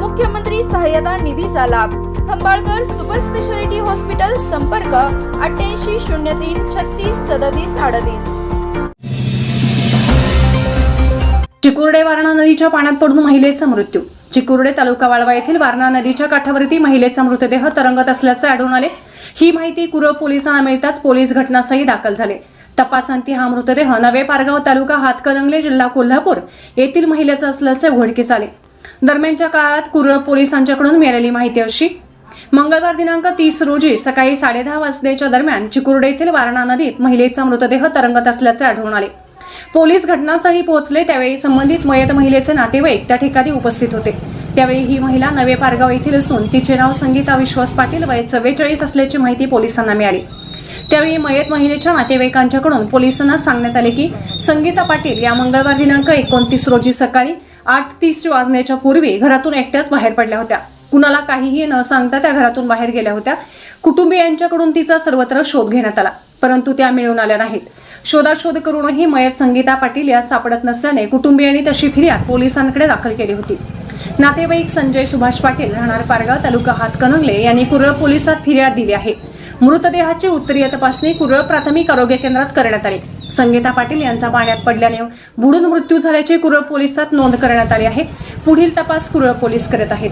मुख्यमंत्री सहाय्यता निधीचा लाभ. खंबाळकर सुपर स्पेशालिटी हॉस्पिटल संपर्क अठ्ठ्याऐंशी शून्य तीन छत्तीस सदतीस अडतीस. चिकुर्डे वारणा नदीच्या पाण्यात पडून महिलेचा मृत्यू. चिकुर्डे तालुका वाळवा येथील वारणा नदीच्या काठावरती महिलेचा मृतदेह तरंगत असल्याचे आढळून आले. ही माहिती कुरव पोलिसांना मिळताच पोलीस घटनास्थळी दाखल झाले. तपासांती हा मृतदेह नवे पारगाव तालुका हातकणंगले जिल्हा कोल्हापूर येथील महिलेचा असल्याचे उघडकीस आले. दरम्यानच्या काळात कुरळ पोलिसांच्याकडून मिळालेली माहिती अशी. मंगळवार दिनांक तीस रोजी सकाळी साडेदहा वाजण्याच्या दरम्यान चिकुर्डे येथील वारणा नदीत महिलेचा मृतदेह तरंगत असल्याचे आढळून आले. पोलीस घटनास्थळी पोहोचले त्यावेळी संबंधित मयत महिलेचे नातेवाईक त्या ठिकाणी उपस्थित होते. त्यावेळी ही महिला नवे पारगाव येथील असून तिचे नाव संगीता विश्वास पाटील वय चव्वेचाळीस असल्याची माहिती पोलिसांना मिळाली. त्यावेळी मयत महिलेच्या नातेवाईकांच्याकडून पोलिसांना सांगण्यात आले की संगीता पाटील या मंगळवार दिनांक एकोणतीस रोजी सकाळी आठ तीस वाजण्याच्या पूर्वी घरातून एकट्याच बाहेर पडल्या होत्या. कुणाला काहीही न सांगता त्या घरातून बाहेर गेल्या होत्या. कुटुंबियांच्याकडून तिचा सर्वत्र शोध घेण्यात आला परंतु त्या मिळून आल्या नाहीत. शोधाशोध करूनही मयत संगीता पाटील या सापडत नसल्याने कुटुंबियांनी तशी फिर्याद पोलिसांकडे दाखल केली होती. नातेवाईक संजय सुभाष पाटील राहणार पारगाव तालुका हातकणंगले यांनी कुरळ पोलिसात फिर्याद दिली आहे. मृतदेहाची उत्तरीय तपासणी कुरळ प्राथमिक आरोग्य केंद्रात करण्यात आली. संगीता पाटील यांचा पाण्यात पडल्याने बुडून मृत्यू झाल्याची कुरळ पोलिसात नोंद करण्यात आली आहे. पुढील तपास कुरळ पोलीस करत आहेत.